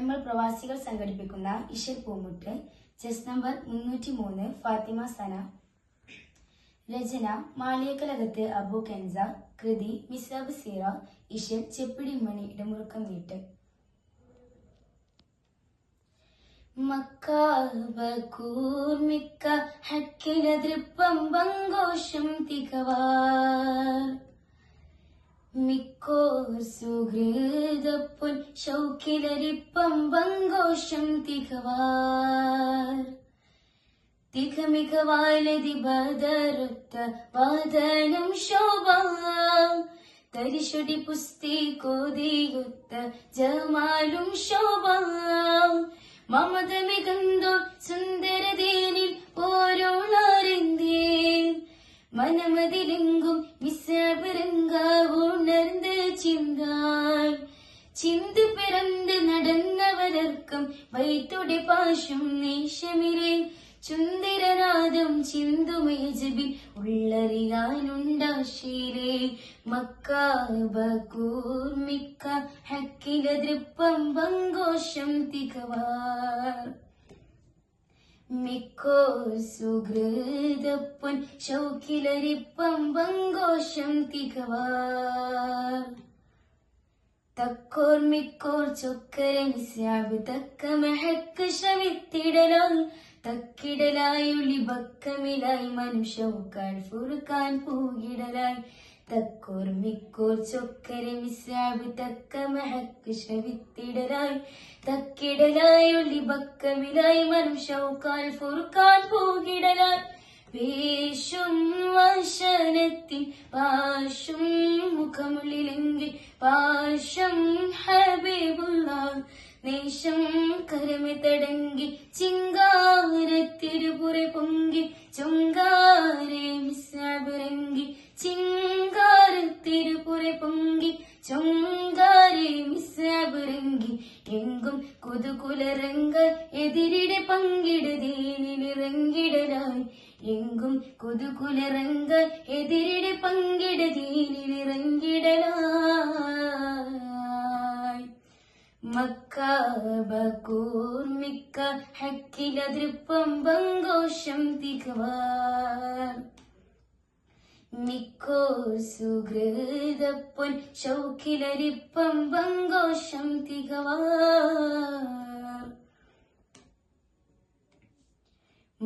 നമ്മൾ പ്രവാസികൾ സംഘടിപ്പിക്കുന്ന ഇഷർ പൂമുട്ട് ചെസ് നമ്പർ മുന്നൂറ്റി മൂന്ന് ഫാത്തിമ സന രചന മാളിയക്കലകത്ത് അബു കെൻസ കൃതി മിസാബ് സീറ ഇഷർ ചെപ്പിടി മണി ഇടമുറുക്കം വീട്ട്. ഹക്കിലതൃപ്പം പങ്കോഷം തികവാർ മിക്കോർ സുഹൃതപ്പൊൻ ശൗക്കിലരിപ്പം പങ്കോഷം തികവാർ തികമികവാലതി വാദനം ശോഭ. തരിശുടി പുസ്തി കോതിയുത്ത ജമാലും ശോഭ. മമത മികന്തോ സുന്ദരതേനിൽ ഓരോളാറിന്തേ മനമതിലെങ്കും சபரங்க உணர்ந்து சிந்தாய். சிந்து பிறந்து നടന്നവരർക്കും വൈത്തുടെ പാശം നേശമിലെ ചുന്ദരനാദം ചിന്തുമയജബിൽ ഉള്ളറിയാനുണ്ടാശീലേ മക്കൂർമിക്ക ഹക്കിലെ തൃപ്പം പങ്കോഷം തികവാർ മിക്കോ സുഹൃതപ്പൊൻ ശൗക്കിലരിപ്പം പങ്കോഷം തികവാർ. തക്കോർ മിക്കോർ ചൊക്കര മിസ്യാബ് തക്ക മെഹക്ക് ശവിത്തിടലോ തക്കിടലായുളി ബക്കമിലായി മനുഷ്യവുക്കാൾ ഫുറുക്കാൻ പൂകിടലായി തക്കോർ ചൊക്കരെ മിസ്യാബ് തക്ക മെഹക്ക് തക്കിടലായി ഒളി ബക്കമിലായി മനുഷ്യൗക്കാൽ ഫുർക്കാൻ പോകിടലായി. വേഷും വശനത്തിൽ പാശും മുഖമുള്ളിലെങ്കിൽ പാശം ഹബീബുള്ള നേശം കരമി തടങ്കി ചിങ്കാരത്തിരുപുറെ പൊങ്കി ചൊങ്കാരെ മിസ്സാബിറങ്കി ചിങ്കാരത്തിരുപുറെ കുതുകുലരങ്ക എതിരിടെ പങ്കിടുതീനിലിറങ്ങിടലായി എങ്കും കൊതുകുലരംഗ എതിരിടെ പങ്കിടുതീനിലിറങ്ങിടലായി മക്കൂർമിക്ക ഹക്കില തൃപ്പം പങ്കോഷം തികവാർ മിക്കോ സുഹൃതപ്പൊൻ ശൗക്കിലരിപ്പം പങ്കോഷം തികവാർ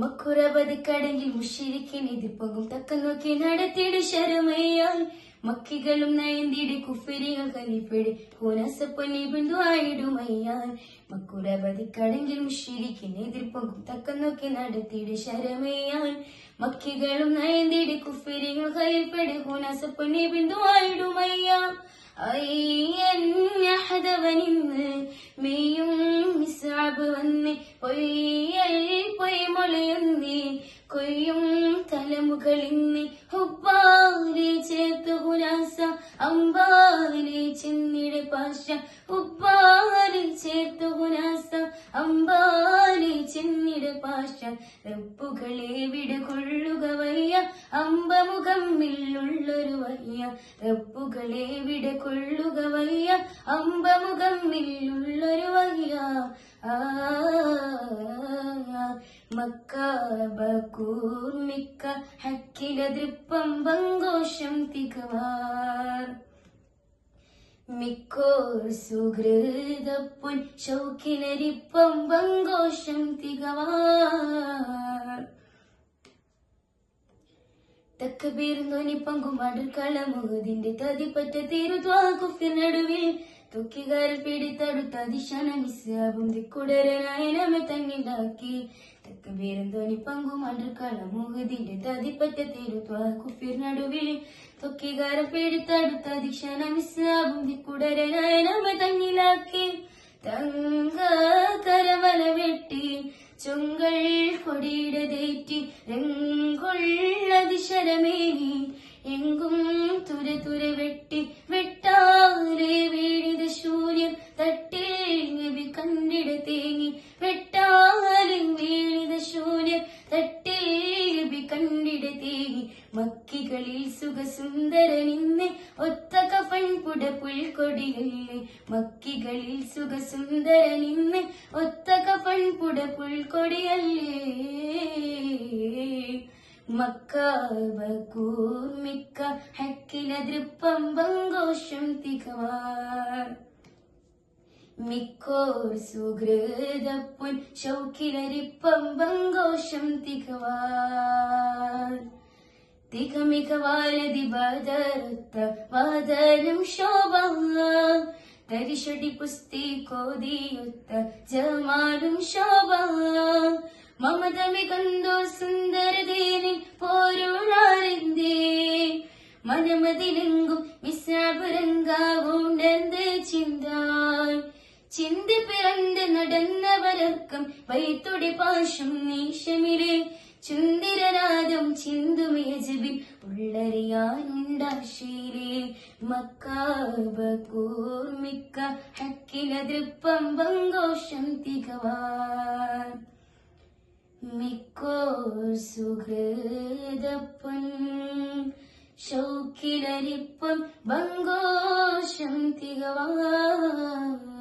മക്കുറബത് കടലിൽ മുഷിരിക്കൻ എതിർപ്പൊങ്കും തക്ക നോക്കി നടത്തിയിട് ശരമയ്യാൽ മക്കികളും നയന്തിയുടെ കുഫിരികൾ ബിന്ദു ആയിടും ബിന്ദുവായിടുമയ്യാൽ. മക്കുറബതി കടങ്കിൽ മുഷിരിക്കൻ എതിർപ്പൊങ്കും തക്ക നോക്കി നടത്തിയിട് ശരമയ്യാൽ മക്കികളും നയന്തിയുടെ കുഫിരികൾ ബിന്ദു ആയിടും ബിന്ദുവായിടുമയ്യാൽ. അയ്യഹദവനിന്ന് മെയ്യും മിസാബ് വന്ന് പൊയ്യൽ പൊയ്മൊളിയുന്നേ കൊയ്യും തലമുകളിന്ന് ഹുബ്ബാലെ ചേർത്തു ഹുലാസ അമ്പാലെ ചെന്നിടെ പാശ ഹുബ്ബാലെ ചേർത്തു ഹുലാസ ചെന്നിടെ റബ്ബുകളെ വിടകൊള്ളുക വയ്യ അമ്പമുഖം മില്ലുള്ളൊരു വയ്യ. റെപ്പുകളെ വിടകൊള്ളുക വയ്യ അമ്പമുഖം മില്ലുള്ളൊരു വയ്യ. ആ മക്കാബകൂർമിക്ക ഹക്കിലതൃപ്പം പങ്കോഷം തികവാർ മിക്കോർ സുഹൃതപ്പൊൻ ശൗക്കിലരിപ്പം പങ്കോഷം തികവാർ തക്കബീർന്നോനി പങ്കുമാടൽ കളമുഖതിന്റെ തതിപ്പറ്റ തീരുദ്വാകുഫിർ നടുവിൽ തൊക്കികാരിൽ പിടിത്തടുത്ത ദിശന മിസ്സാബും ദിക്കുടരനായി നമ്മെ തന്നിലാക്കി തക്കബീർന്നോനി പങ്കുമാടൽ മുഹുദിന്റെ തതിപ്പറ്റ തീരുദ്വാകുഫിർ നടുവിൽ തൊക്കികാരിൽ പിടിത്തടുത്ത ദിക്ഷണ തന്നിലാക്കി തങ്ക കരമല വെട്ടി മക്കികളിൽ നിന്നെ ഒത്ത കഫൻ പുട പുൽക്കൊടികളിലെ മക്കികളിൽ സുഖസുന്ദരനിന്ന് ഒത്തക പൺപുട പുൽക്കൊടിയല്ലേ മക്കാബക്കൂർമിക്ക ഹക്കില ദൃപ്പം ബങ്കോഷം തികവാർ മിക്കോർ സുഹൃതപ്പുൻ ശൗക്കിലരിപ്പം ബങ്കോഷം തികവാർ തികമിക വാലതി ബദരത്ത വാദനം ശോഭ. തരിശടി പുസ്തി കോതിയുത്ത ജമാലും ശോഭ. മമതമികന്തോ സുന്ദരദേനി പോരുളാരെന്തേ? മനമതിലെങ്കും വിശ്രാപുരങ്കാവുണ്ടെന്ന് ചിന്തായ് ചിന്തി പിറണ്ട് നടന്നവരക്കം വൈത്തുടി പാശം നീശമിലെ ചുന്ദിരനാദം ചിന്തുമേജബിൻ ഉള്ളറിയാനുണ്ടാശീലേ മക്കാബകൂർമിക്ക ഹക്കില ദൃപ്പം ബങ്കോഷം തികവാൻ. മിക്കോ സുഹൃദപ്പൻ ശൗക്കിലരിപ്പം ബങ്കോഷം തികവാൻ.